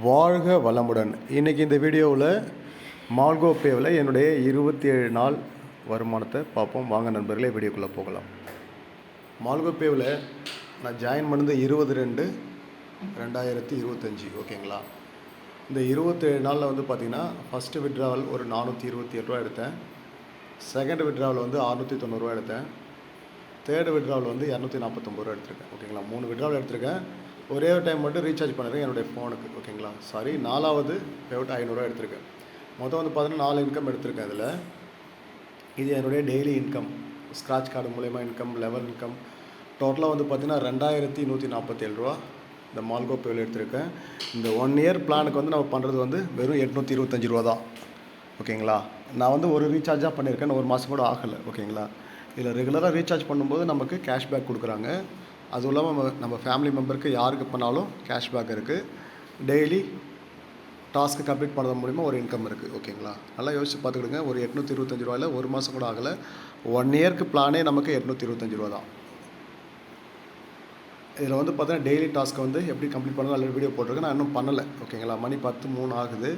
வாழ்க வளமுடன். இன்றைக்கி இந்த வீடியோவில் மால்கோ பேவில் என்னுடைய இருபத்தி ஏழு நாள் வருமானத்தை பார்ப்போம். வாங்க நண்பர்களே வீடியோக்குள்ளே போகலாம். மால்கோ பேவில் நான் ஜாயின் பண்ணது இருபது ரெண்டு ரெண்டாயிரத்தி இருபத்தஞ்சி ஓகேங்களா? இந்த இருபத்தேழு நாளில் வந்து பார்த்திங்கன்னா ஃபஸ்ட்டு விட்ராவல் ஒரு நானூற்றி இருபத்தி எட்டு எடுத்தேன். செகண்ட் விட்ராவல் வந்து அறுநூற்றி தொண்ணூறுரூவா எடுத்தேன். தேர்டு விட்ராவல் வந்து இரநூத்தி நாற்பத்தொம்பது ரூபா எடுத்திருக்கேன் ஓகேங்களா? மூணு விட்ராவல் எடுத்திருக்கேன். ஒரே ஒரு டைம் மட்டும் ரீசார்ஜ் பண்ணுறேன் என்னுடைய ஃபோனுக்கு ஓகேங்களா சாரி நாலாவது பேவுட்டு ஐநூறுரூவா எடுத்திருக்கேன். மொத்தம் வந்து பார்த்தீங்கன்னா நாலு இன்கம் எடுத்திருக்கேன் அதில். இது என்னுடைய டெய்லி இன்கம் ஸ்க்ராட்ச் கார்டு மூலயமா இன்கம் லெவல் இன்கம் டோட்டலாக வந்து பார்த்தீங்கன்னா ரெண்டாயிரத்தி நூற்றி நாற்பத்தேழு ரூபா இந்த மால்கோ பேவில் எடுத்திருக்கேன். இந்த ஒன் இயர் பிளானுக்கு வந்து நம்ம பண்ணுறது வந்து வெறும் எட்நூற்றி இருபத்தஞ்சி ரூபா தான். ஓகேங்களா நான் வந்து ஒரு ரீசார்ஜாக பண்ணியிருக்கேன் ஒரு மாதம் கூட ஆகலை ஓகேங்களா இதில் ரெகுலராக ரீசார்ஜ் பண்ணும்போது நமக்கு கேஷ்பேக் கொடுக்குறாங்க. அதுவும் இல்லாமல் நம்ம நம்ம ஃபேமிலி மெம்பருக்கு யாருக்கு பண்ணாலும் கேஷ்பேக் இருக்குது டெய்லி டாஸ்க்கு கம்ப்ளீட் பண்ணுறது மூலிமா ஒரு இன்கம் இருக்குது ஓகேங்களா நல்லா யோசிச்சு பார்த்துக்கிடுங்க. ஒரு எட்நூற்றி இருபத்தஞ்சி ரூபாயில் ஒரு மாதம் கூட ஆகலை. ஒன் இயர்க்கு பிளானே நமக்கு எட்நூற்றி இருபத்தஞ்சி ரூபா தான். இதில் வந்து பார்த்தீங்கன்னா டெய்லி டாஸ்க்கை வந்து எப்படி கம்ப்ளீட் பண்ணணும் ஆல்ரெடி வீடியோ போட்டிருக்கேன். நான் இன்னும் பண்ணலை. ஓகேங்களா மணி பத்து மூணு ஆகுது.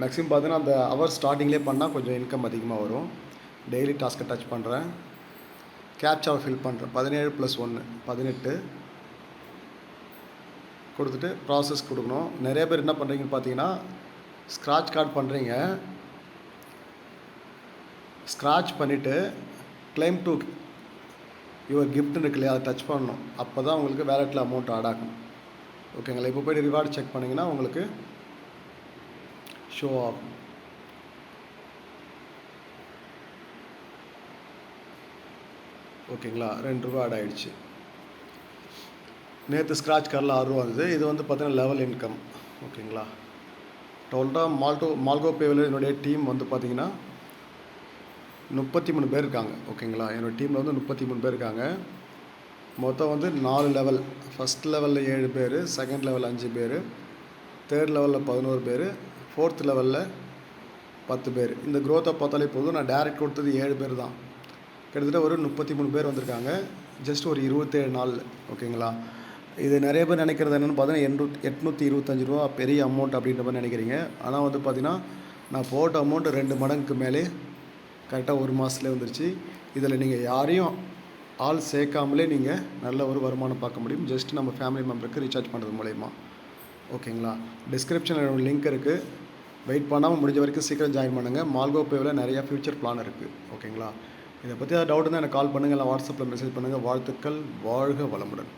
மேக்ஸிமம் பார்த்தீங்கன்னா அந்த ஹவர் ஸ்டார்டிங்லேயே பண்ணால் கொஞ்சம் இன்கம் அதிகமாக வரும். டெய்லி டாஸ்க்கை டச் பண்ணுறேன் கேப்சாவை ஃபில் பண்ணுறேன் பதினேழு ப்ளஸ் ஒன்று பதினெட்டு. கொடுத்துட்டு ப்ராசஸ் கொடுக்கணும். நிறைய பேர் என்ன பண்ணுறீங்கன்னு பார்த்தீங்கன்னா ஸ்க்ராட்ச் கார்டு பண்ணுறீங்க ஸ்க்ராட்ச் பண்ணிவிட்டு கிளைம் டு யுவர் கிஃப்ட்னு இருக்கு இல்லையா அதை டச் பண்ணணும். அப்போ தான் உங்களுக்கு வேலெட்டில் அமௌண்ட் ஆட் ஆகும். ஓகேங்களா இப்போ போய்ட்டு ரிவார்டு செக் பண்ணிங்கன்னா உங்களுக்கு ஷோ ஆகும். ஓகேங்களா? ரெண்டு ரூபா ஆட் ஆகிடுச்சு நேற்று ஸ்க்ராட்ச் காரில் ஆறு ரூபா இது வந்து பார்த்தீங்கன்னா லெவல் இன்கம் ஓகேங்களா? டோட்டலாக மால்டோ மால்கோ பேவில் என்னுடைய டீம் வந்து பார்த்தீங்கன்னா முப்பத்தி மூணு பேர் இருக்காங்க. ஓகேங்களா? என்னோடய டீமில் வந்து முப்பத்தி மூணு பேர் இருக்காங்க. மொத்தம் வந்து நாலு லெவல் ஃபஸ்ட் லெவலில் ஏழு பேர் செகண்ட் லெவல் அஞ்சு பேர் தேர்ட் லெவலில் பதினோரு பேர் ஃபோர்த் லெவலில் பத்து பேர். இந்த க்ரோத்தை பார்த்தாலே போதும். நான் டேரெக்ட் கொடுத்தது ஏழு பேர் தான். கிட்டத்தட்ட ஒரு முப்பத்தி மூணு பேர் வந்திருக்காங்க. ஜஸ்ட் ஒரு இருபத்தேழு நாள் ஓகேங்களா இது நிறைய பேர் நினைக்கிறது என்னென்னு பார்த்தீங்கன்னா எண்ணூத் எட்நூற்றி இருபத்தஞ்சி ரூபா பெரிய அமௌண்ட் அப்படின்ற மாதிரி நினைக்கிறீங்க. ஆனால் வந்து பார்த்தீங்கன்னா நான் போட்ட அமௌண்ட் ரெண்டு மடங்குக்கு மேலே கரெக்டாக ஒரு மாதத்துலேயே வந்துருச்சு. இதில் நீங்கள் யாரையும் ஆள் சேர்க்காமலே நீங்கள் நல்ல ஒரு வருமானம் பார்க்க முடியும். ஜஸ்ட் நம்ம ஃபேமிலி மெம்பருக்கு ரீசார்ஜ் பண்ணுறது மூலயமா. ஓகேங்களா டிஸ்கிரிப்ஷனில் ஒரு லிங்க் இருக்குது வெயிட் பண்ணாமல் முடிஞ்ச வரைக்கும் சீக்கிரம் ஜாயின் பண்ணுங்கள் மால்கோ பேவில் நிறையா ஃப்யூச்சர் பிளான் இருக்குது ஓகேங்களா இதை பற்றி ஏதாவது டவுட் இருந்தால் எனக்கு கால் பண்ணுங்கள் இல்லை வாட்ஸ்அப்பில் மெசேஜ் பண்ணுங்கள் வாழ்த்துக்கள் வாழ்க வளமுடன்.